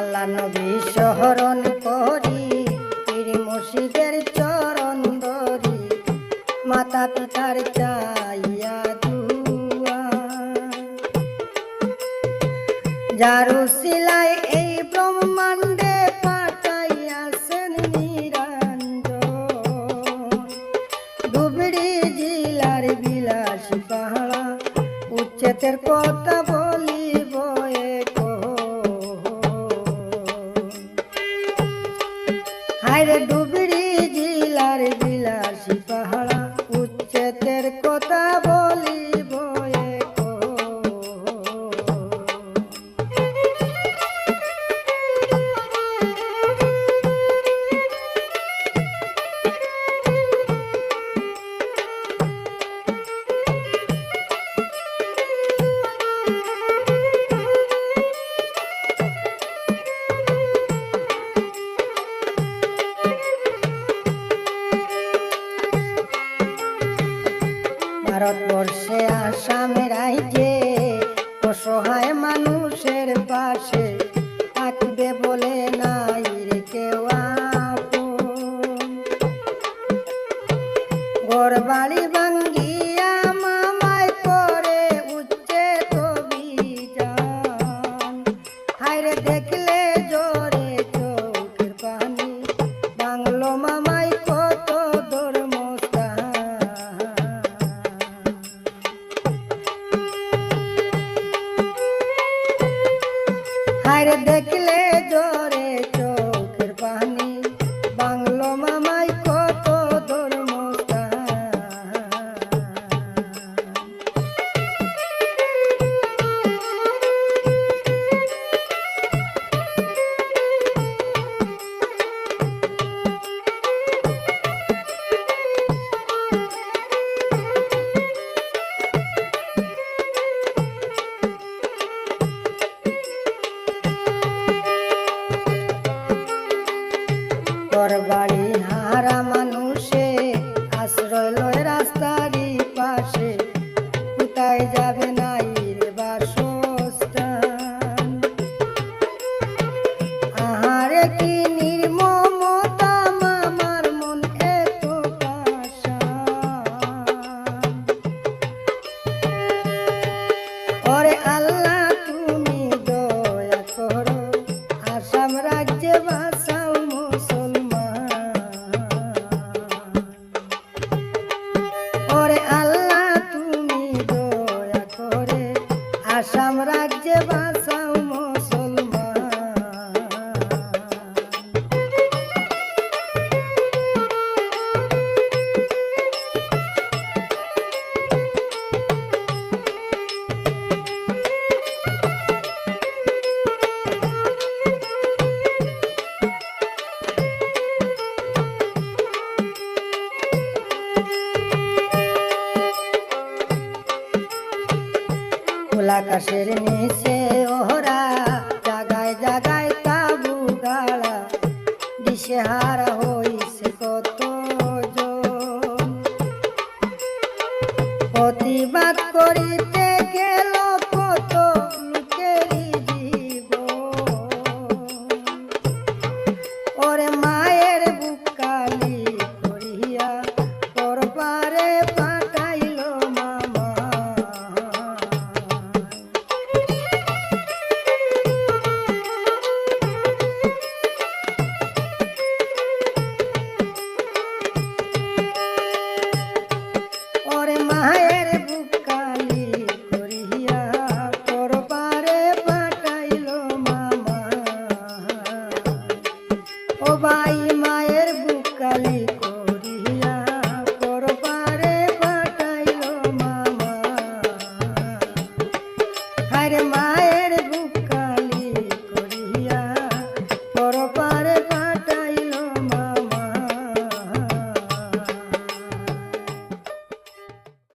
আল্লাহ নবী শহরণ করি, পীর মুর্শিদের চরণ ধরি, মাতা পিতার চাইয়া দুয়া। যারু সিলাই এই ব্রহ্মাণ্ডে পাঠাইয়াছেন নিরঞ্জন। জেলার বিলাসী পাহাড়া উচ্চেতের কথা বলিব ভারতবর্ষে আসামে রাইজে অসহায় মানুষের পাশে থাকবে বলে নাই রে কেউ গড় বাড়ি হায়রে দেখলে জোরে বাড়ি হারা খোলা আকাশের নিচে ওহরা জাগায় জাগায় তাবু গাড়া দিশেহারা হইছে কত। প্রতিবাদ করিতে গেল